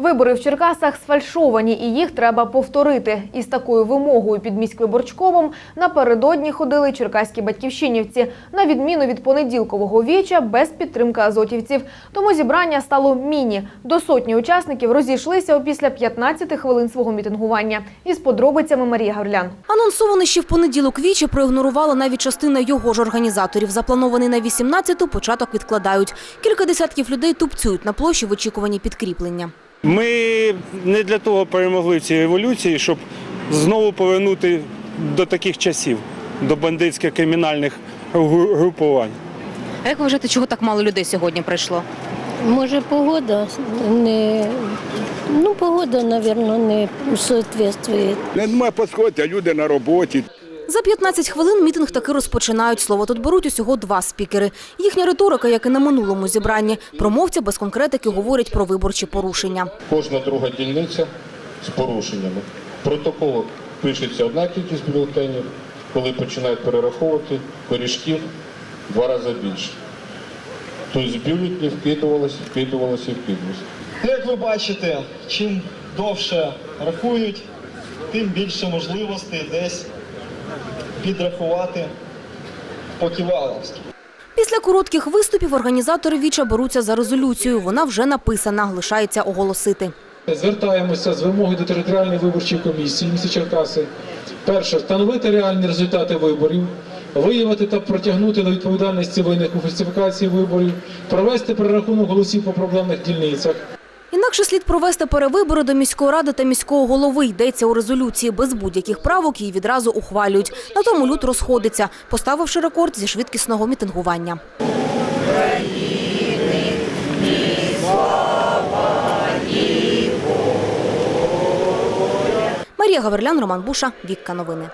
Вибори в Черкасах сфальшовані, і їх треба повторити. Із такою вимогою під міськвиборчковом напередодні ходили черкаські батьківщинівці, на відміну від понеділкового віча без підтримки азотівців. Тому зібрання стало міні. До сотні учасників розійшлися опісля 15 хвилин свого мітингування. Із подробицями Марія Гаврлян. Анонсований ще в понеділок вічі проігнорувала навіть частина його ж організаторів. Запланований на 18-ту початок відкладають. Кілька десятків людей тупцюють на площі в очікуванні підкріплення. Ми не для того перемогли в цій революції, щоб знову повернути до таких часів, до бандитських кримінальних групувань. А як ви вважаєте, чого так мало людей сьогодні прийшло? Може, погода не. Ну, погода, мабуть, не соответствує. Немає підходити, а люди на роботі. За 15 хвилин мітинг таки розпочинають. Слово тут беруть усього два спікери. Їхня риторика, як і на минулому зібранні. Промовця без конкретики говорять про виборчі порушення. Кожна друга дільниця з порушеннями. Протокол пишеться одна кількість бюлетенів, коли починають перераховувати пиріжків два рази більше. Тобто з бюлетнів вкидувалося, вкидувалося і вкидувалося. Ну, Як ви бачите, чим довше рахують, тим більше можливостей десь підрахувати по-ківаловськи. Після коротких виступів організатори віча беруться за резолюцію. Вона вже написана, лишається оголосити. Звертаємося з вимогою до територіальної виборчої комісії міста Черкаси. Перше, встановити реальні результати виборів, виявити та притягнути до відповідальності винних у фальсифікації виборів, провести перерахунок голосів по проблемних дільницях. Інакше слід провести перевибори до міської ради та міського голови. Йдеться у резолюції. Без будь-яких правок її відразу ухвалюють. На тому люд розходиться, поставивши рекорд зі швидкісного мітингування. Марія Гаверлян, Роман Буша, Вікка Новини.